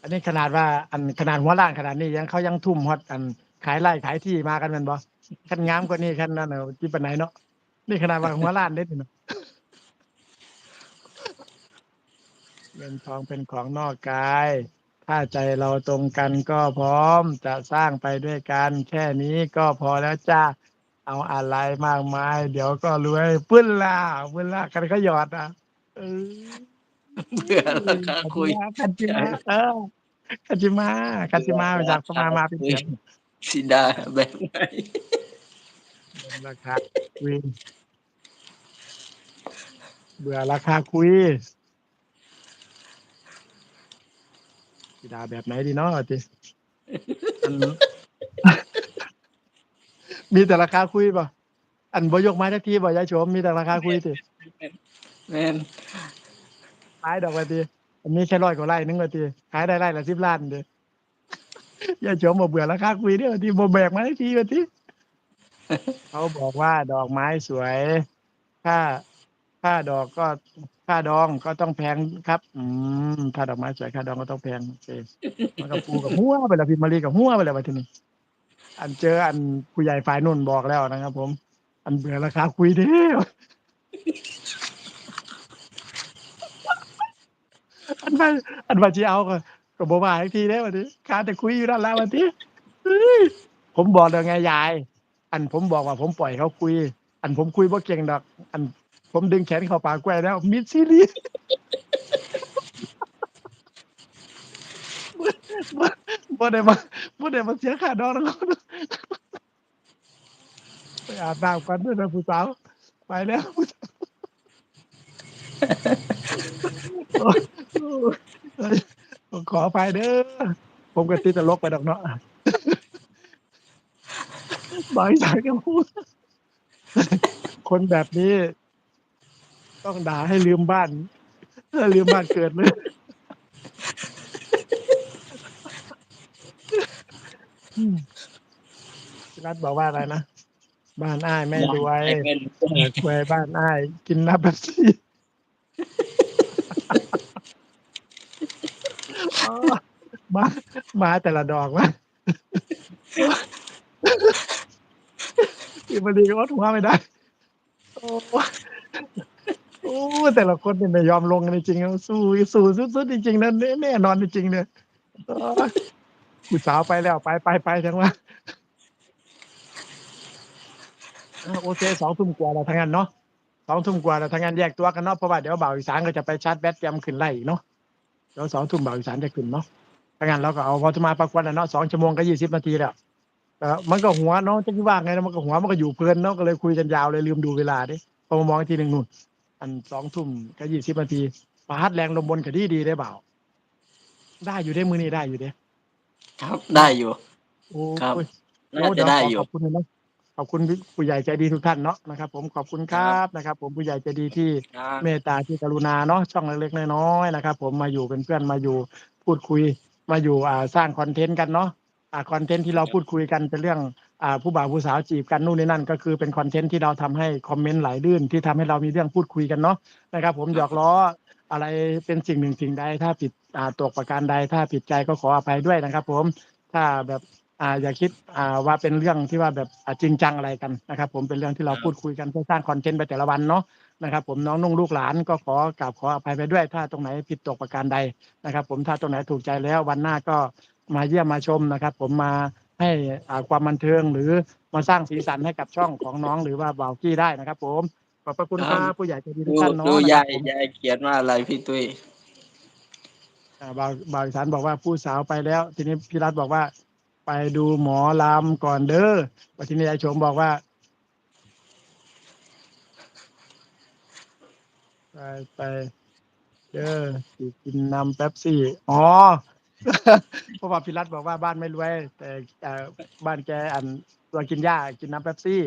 อันนี้ขนาดว่าอันขนาดหัวล้านขนาดนี้ยังเขายังทุ่มฮอดอันขายไร่ขายที่มากันแม่นบ่คันงามกว่านี้คันนั้นน่ะที่ปานไหนเนาะนี่ขนาดว่าหัวล้านเด้นี่เนาะเงินทองเป็นของนอกกาย ถ้าใจเราตรงกันก็พร้อมจะสร้างไปด้วยกัน แค่นี้ก็พอแล้วจ้าเอาอะไรมากมาย เดี๋ยวก็รวยปึ้นล่ะปึ้นล่ะกันก็หยอดอะ เออเบื่อแล้วค่ะคุยคันจิมาเออคันจิมาคันจิมาจากสมามาเป็นเสียงสิดาแบบไหนราคาคุยเบื่อราคาคุยสิดาแบบไหนดีเนาะจิอันมีแต่ราคาคุยป่ะอันบยกไม้ทักทีบ่ยายโฉมมีแต่ราคาคุยสิแม่น ขายดอกว่าทีอันนี้แค่ร้อยกว่าไร่นึงว่าทีขายได้ไร่ละสิบล้านเด้อยายโฉมบ่เบื่อราคาคุยเด้อว่าทีบ่แบกมาทักทีว่าทีเขาบอกว่าดอกไม้สวย ค่า ค่าดอกก็ ค่าดองก็ต้องแพงครับ อืมค่าดอกไม้สวยค่าดองก็ต้องแพงโอเคมันก็ปูกับหัวไปแล้วพี่มารีกับหัวไปแล้วว่าทีนี้ อันเจออันผู้ใหญ่ฝ่ายนุ่นบอกแล้วนะครับ ผม อันเบื่อราคาคุยเด้อ อันว่าอันว่าจีเอาก็ก็บ่มาอีกทีเด้วันนี้ค้าแต่คุยอยู่นั่นแหล้ววันนี้ผมบอกแล้วไงยาย อันผมบอกว่าผมปล่อยเขาคุย อันผมคุยบ่เก่งดอก อันผมดึงแขนเขาปากแกล้แล้วมิดซีรีส์บ่บ่ได้มาบ่ได้มาเสียค่าดอกแล้วไปอาบน้ำกันด้วยนะผู้สาวไปแล้วผู้สาว โอ้ยโอ้ยขอไปเด้อ ผมก็ติดตลกไปดอกเนาะบางสายก็พูด คนแบบนี้ ต้องด่าให้ลืมบ้านถ้าลืมบ้านเกิดเลยอืมพี่รัฐบอกว่าอะไรนะ บ้านอ้ายไม่รวยแม่นเออควยบ้านอ้าย กินน้ำเป๊ปซี่อ๋อ มามาแต่ละดอกวะที่มาดีก็วัดหัวไม่ได้ โอ้โอ้แต่ละคนเนี่ยไม่ยอมลงกันจริงๆสู้สู้สุดๆจริงๆนะแน่นอนจริงๆเนี่ยผู้สาวไปแล้วไปไปไปทั้งว่าโอเคสองทุ่มกว่าแล้วทั้งนั้นเนาะสองทุ่มกว่าแล้วทั้งนั้นแยกตัวกันเนาะเพราะว่าเดี๋ยวบ่าวอีสานก็จะไปชาร์จแบตเตรียมขึ้นไล่อีกเนาะ เดี๋ยวสองทุ่มบ่าวอีสานจะขึ้นเนาะทั้งนั้นเราก็เอาพอจะมาประกวดแล้วเนาะสองชั่วโมงก็ยี่สิบนาทีแล้วเออมันก็หัวเนาะจะคิดว่าไงนะมันก็หัวมันก็อยู่เพลินเนาะก็เลยคุยกันยาวเลยลืมดูเวลาดิพอมามองอีกทีหนึ่งนู่น อันสองทุ่มก็ยี่สิบนาทีปาฮัดแรงลมบนกับดีดีได้เปล่าได้อยู่ได้มือนี้ได้อยู่เด้ครับได้อยู่ โอ้ครับ ยน่าจะได้อยู่ขอบคุณนะ ขอบคุณผู้ใหญ่ใจดีทุกท่านเนาะนะครับ ผมขอบคุณครับนะครับ ผมผู้ใหญ่ใจดีที่ครับเมตตาที่กรุณาเนาะช่องเล็กๆน้อยๆนะครับ ผมมาอยู่เป็นเพื่อนมาอยู่พูดคุยมาอยู่อ่าสร้างคอนเทนต์กันเนาะอ่าคอนเทนต์ที่เราพูดคุยกันเป็นเรื่องอ่าผู้บ่าวผู้สาวจีบกันนู่นนี่นั่น ก็คือเป็นคอนเทนต์ที่เราทำให้คอมเมนต์ไหลลื่นที่ทำให้เรามีเรื่องพูดคุยกันเนาะนะครับ ผมหยอกล้ออะไรเป็นสิ่งหนึ่งสิ่งใดถ้าผิดอ่าตกประการใดถ้าผิดใจก็ขออภัยด้วยนะครับ ผมถ้าแบบ อ่าอย่าคิดอ่าว่าเป็นเรื่องที่ว่าแบบอ่าจริงจังอะไรกันนะครับ ผมเป็นเรื่องที่เราพูดคุยกันเพื่อสร้างคอนเทนต์ไปแต่ละวันเนาะนะครับ ผมน้องนุ่งลูกหลานก็ขอกราบขออภัยไปด้วย ถ้าตรงไหนผิดตกประการใดนะครับ ผมถ้าตรงไหนถูกใจแล้ววันหน้าก็มาเยี่ยมมาชมนะครับ ผมมาให้อ่าความบันเทิงหรือมาสร้างสีสันให้กับช่องของน้องหรือว่าบ่าวกี้ได้นะครับ ผมขอบพระคุณคครัรับบผู้ใหญ่ใจดีทุดูกท่านเนาะดูนะคยารับยผมยายเขียนว่าอะไรพี่ตุ้ยอ่าบ่าวบ่าวอีสานบอกว่าผู้สาวไปแล้ว ทีนี้พี่รัฐบอกว่า ไปดูหมอลำก่อนเด้อวันทีนี้ยายชมบอกว่า ไปไปเด้อกินน้ำเป๊ปซี่ อ๋อเพราะว่าพิรัตบอกว่าบ้านไม่รวย แต่บ้านแกอันตัวกินหญ้ากินน้ำเป๊ปซี่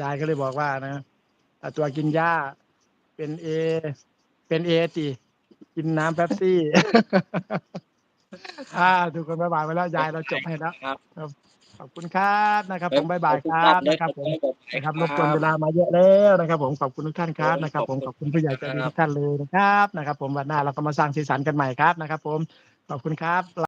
ยายก็เลยบอกว่านะตัวกินหญ้าเป็นเอ เป็นเอติกินน้ำเป๊ปซี่ อ่าทุกคนบายบายไปแล้วยายเราจบให้แล้วครับ ขอบคุณครับนะครับ ผมบายบายครับนะครับผมนะครับรบกวนเวลาลามาเยอะแล้วนะครับ ผมขอบคุณทุกท่านครับนะครับ ผมขอบคุณผู้ใหญ่ใจดีทุกท่านเลยนะครับนะครับ ผมวันหน้าเราก็มาสร้างสีสันกันใหม่ครับนะครับ ผมขอบคุณครับ